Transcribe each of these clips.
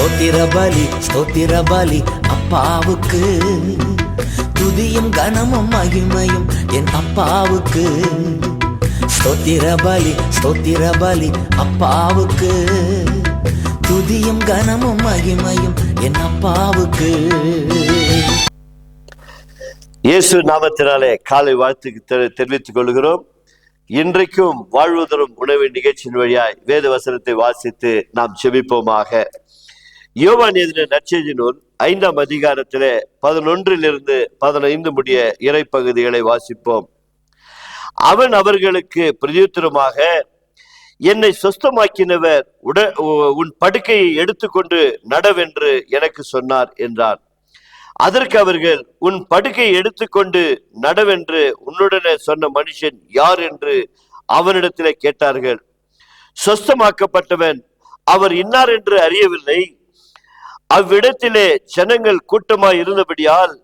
ஸ்தோத்திர பலி ஸ்தோத்திர பலி அப்பாவுக்கு. துதியும் கனமும் மகிமையும் என் அப்பாவுக்கு. ஸ்தோத்திர பலி ஸ்தோத்திர பலி அப்பாவுக்கு. துதியும் கனமும் மகிமையும் என் அப்பாவுக்கு. இயேசு நாமத்தினாலே காலை வாழ்த்துக்கு தெரிவித்துக் கொள்கிறோம். இன்றைக்கும் வாழ்வதரும் உணவு நிகழ்ச்சியின் வழியாய் வேத வசனத்தை வாசித்து நாம் செபிப்போமாக யோவான் எதிர நற்செய்தி நூல் ஐந்தாம் அதிகாரத்திலே பதினொன்றிலிருந்து பதினைந்து முடிய இறைப்பகுதிகளை வாசிப்போம். அவன் அவர்களுக்கு பிரதியுத்தரமாக என்னை சொஸ்தமாக்கினவர் உட உ- உன் படுக்கையை எடுத்துக்கொண்டு நடவென்று எனக்கு சொன்னார் என்றார் அதற்கு அவர்கள் உன் படுக்கையை எடுத்துக்கொண்டு நடவென்று உன்னுடனே சொன்ன மனுஷன் யார்? என்று அவனிடத்திலே கேட்டார்கள். சொஸ்தமாக்கப்பட்டவன் அவர் இன்னார் என்று அறியவில்லை. அவ்விடத்திலே ஜனங்கள் கூட்டமாய் இருந்தபடியால்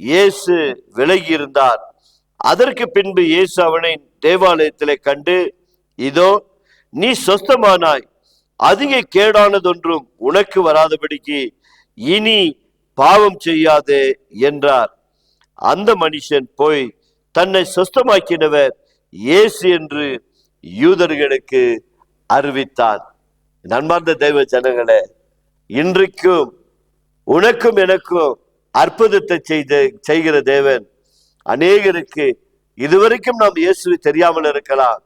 இயேசு விலகி இருந்தார் அதற்கு பின்பு இயேசு அவனை தேவாலயத்திலே கண்டு இதோ நீ சொஸ்தமானாய். அதிக கேடானதொன்றும் உனக்கு வராதபடிக்கு இனி பாவம் செய்யாதே என்றார். அந்த மனுஷன் போய் தன்னை சொஸ்தமாக்கினவர் இயேசு என்று யூதர்களுக்கு அறிவித்தார் நண்பார்ந்த தெய்வ ஜனங்களே இன்றைக்கும் உனக்கும் எனக்கும் அற்புதத்தை செய்த செய்கிற தேவன். அநேகருக்கு இதுவரைக்கும் நாம் இயேசுவை தெரியாமல் இருக்கலாம்.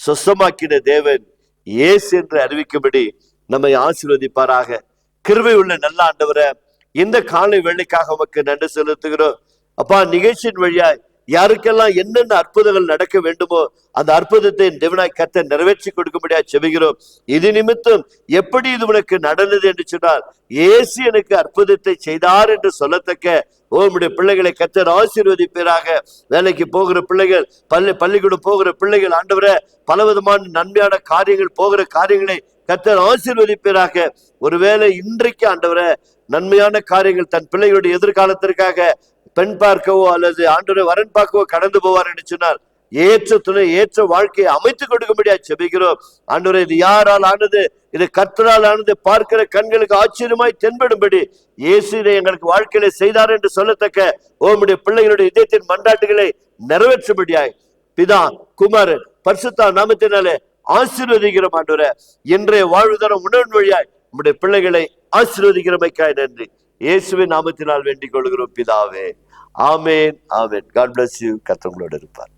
சொசமாக்கின தேவன் இயேசு என்று அறிவிக்கும்படி நம்மை ஆசீர்வதிப்பாராக. கிருவை உள்ள நல்ல ஆண்டவரை இந்த காலை வேலைக்காக உமக்கு நன்றி செலுத்துகிறோம். அப்பா நிகழ்ச்சியின் வழியாய் யாருக்கெல்லாம் என்னென்ன அற்புதங்கள் நடக்க வேண்டுமோ அந்த அற்புதத்தை தேவனாய் கத்த நிறைவேற்றி கொடுக்கும்படியா செபிகிறோம் இது நிமித்தம் எப்படி இது உனக்கு நடந்தது என்று சொன்னால் இயேசு எனக்கு அற்புதத்தை செய்தார் என்று சொல்லத்தக்க உங்களுடைய பிள்ளைகளை கத்தர் ஆசீர்வதிப்பீராக. வேலைக்கு போகிற பிள்ளைகள் பள்ளி பள்ளிக்கூடம் போகிற பிள்ளைகள் ஆண்டவரை பலவிதமான நன்மையான காரியங்கள் போகிற காரியங்களை கத்தர் ஆசீர்வதிப்பீராக. ஒருவேளை இன்றைக்கு ஆண்டவரை நன்மையான காரியங்கள் தன் பிள்ளைகளுடைய எதிர்காலத்திற்காக பெண் பார்க்கவோ அல்லது ஆண்டோரை வரன் பார்க்கவோ கடந்து போவார் என்று சொன்னார் ஏற்ற துணை ஏற்ற வாழ்க்கையை அமைத்து கொடுக்கும்படியா செபிக்கிறோம் ஆண்டோரை இது யாரால் ஆனது? இது கத்தரால் ஆனது. பார்க்கிற கண்களுக்கு ஆச்சரியமாய் தென்படும்படி இயேசு இதை எங்களுக்கு வாழ்க்கையில செய்தார் என்று சொல்லத்தக்க ஓமுடைய பிள்ளைகளுடைய இதயத்தின் மன்றாட்டுகளை நிறைவேற்றும்படியாய் பிதா குமார் பரிசுத்தா நாமத்தினாலே ஆசீர்வதிக்கிறோம் ஆண்டோரை இன்றைய வாழ்வுதரம் உணர்வு வழியாய் நம்முடைய பிள்ளைகளை ஆசீர்வதிக்கிறமைக்காய் நன்றி. இயேசுவின் நாமத்தினால் வேண்டிக் கொள்கிறோம் பிதாவே. ஆமேன் ஆமேன். காட் பிளஸ் யூ கத்தவங்களோடு இருப்பார்.